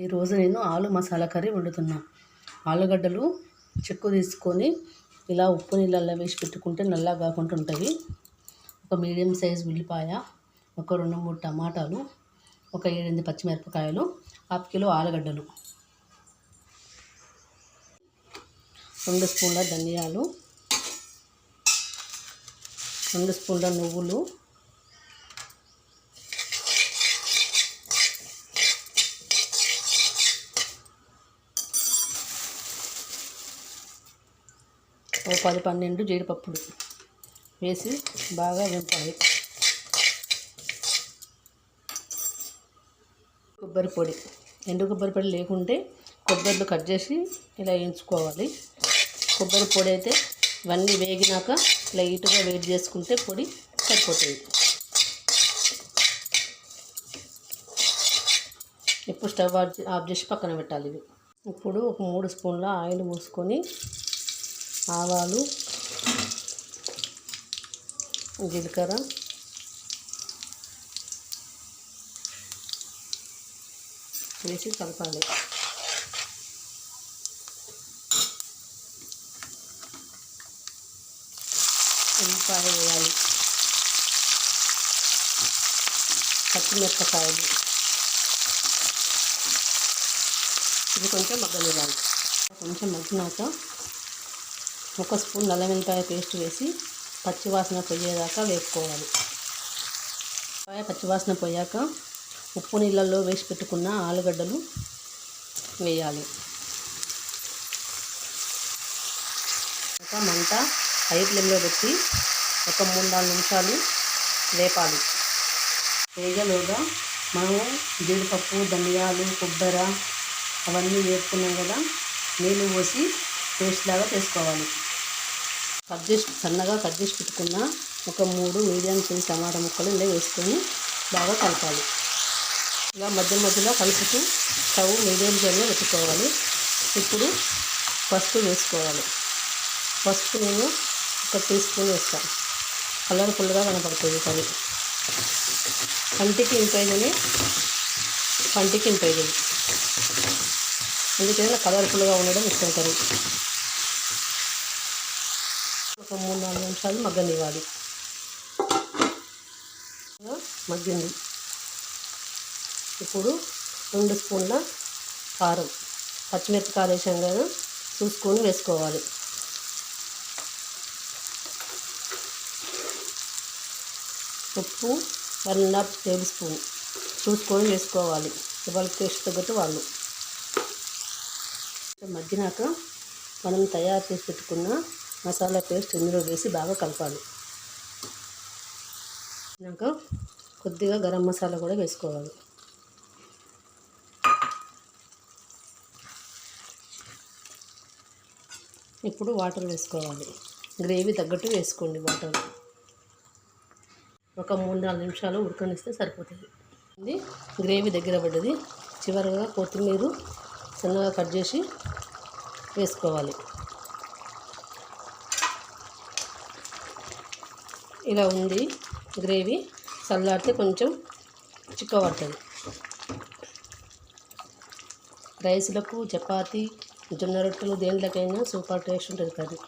ఈరోజు నేను ఆలు మసాలా కర్రీ వండుతున్నా. ఆలుగడ్డలు చెక్కు తీసుకొని ఇలా ఉప్పు నీళ్ళల్లో వేసి పెట్టుకుంటే నల్లగా కాకుండా ఉంటుంది ఒక మీడియం సైజ్ ఉల్లిపాయ ఒక రెండు మూడు టమాటాలు ఒక ఏడెనిమిది పచ్చిమిరపకాయలు హాఫ్ కిలో ఆలుగడ్డలు రెండు స్పూన్ల ధనియాలు రెండు స్పూన్ల నువ్వులు ఓ పది పన్నెండు జీడిపప్పులు వేసి బాగా వేపాలి. కొబ్బరి పొడి. ఎండు కొబ్బరి పొడి లేకుంటే కొబ్బరిలు కట్ చేసి ఇలా వేయించుకోవాలి. కొబ్బరి పొడి అయితే ఇవన్నీ వేగినాక లైట్గా వేడి చేసుకుంటే పొడి సరిపోతుంది. ఇప్పుడు స్టవ్ ఆఫ్ ఆఫ్ చేసి పక్కన పెట్టాలి ఇవి ఇప్పుడు ఒక మూడు స్పూన్ల ఆయిల్ పోసుకొని ఆవాలు జీలకర్ర వేసి కలపాలి. ఉల్లిపాయ వేయాలి. పచ్చిమిరపకాయలు. ఇది కొంచెం మగ్గనివ్వాలి. కొంచెం మగ్గినాక ఒక స్పూన్ నల్ల వెల్లిపాయ పేస్ట్ వేసి పచ్చివాసన పోయేదాకా వేపుకోవాలి. ఉల్లిపాయ పచ్చివాసన పోయాక ఉప్పు నీళ్ళల్లో వేసి పెట్టుకున్న ఆలుగడ్డలు వేయాలి. ఇంకా మంట హై ఫ్లేమ్లో పెట్టి ఒక మూడు నాలుగు నిమిషాలు వేపాలి. వేగలోగా మనము జీడిపప్పు ధనియాలు కొబ్బరి అవన్నీ వేపుకున్నాం కదా నీళ్ళు పోసి పేస్ట్ లాగా చేసుకోవాలి. కట్ చేసి సన్నగా కట్ చేసి పెట్టుకున్న ఒక మూడు మీడియం సైజ్ టమాటా ముక్కలు ఇలా వేసుకొని బాగా కలపాలి. ఇలా మధ్య మధ్యలో కలుపుతూ స్టవ్ మీడియం ఫ్లేమ్లో పెట్టుకోవాలి. ఇప్పుడు పసుపు వేసుకోవాలి. పసుపు నేను ఒక టీ స్పూన్ వేస్తాను కలర్ఫుల్గా కనపడుతుంది కర్రీ కంటికి ఇంపైదని కంటికి ఇంపైదని అందుకని కలర్ఫుల్గా ఉండడం ఇష్టం కర్రీ ఒక మూడు నాలుగు నిమిషాలు మగ్గనివ్వాలి. మగ్గింది. ఇప్పుడు రెండు స్పూన్ల కారం పచ్చిమిరపకాయలు వేసాం కదా చూసుకొని వేసుకోవాలి. ఉప్పు one and half tablespoon చూసుకొని వేసుకోవాలి. వాళ్ళ టేస్ట్ తగ్గట్టు వాళ్ళు. మగ్గినాక మనం తయారు చేసి పెట్టుకున్న మసాలా పేస్ట్ ఇందులో వేసి బాగా కలపాలి. ఇంకా కొద్దిగా గరం మసాలా కూడా వేసుకోవాలి. ఇప్పుడు వాటర్ వేసుకోవాలి. గ్రేవీ తగ్గట్టు వేసుకోండి వాటర్. ఒక మూడు నాలుగు నిమిషాలు ఉడకనిస్తే సరిపోతుంది. ఇది గ్రేవీ దగ్గర పడ్డది. చివరిగా కొత్తిమీర సన్నగా కట్ చేసి వేసుకోవాలి. ఇలా ఉంది. గ్రేవీ చల్లారితే కొంచెం చిక్కబడుతుంది. రైస్లకు చపాతీ జొన్న రొట్టెలు దేంట్లోకైనా సూపర్ టేస్ట్ ఉంటుంది కర్రీ.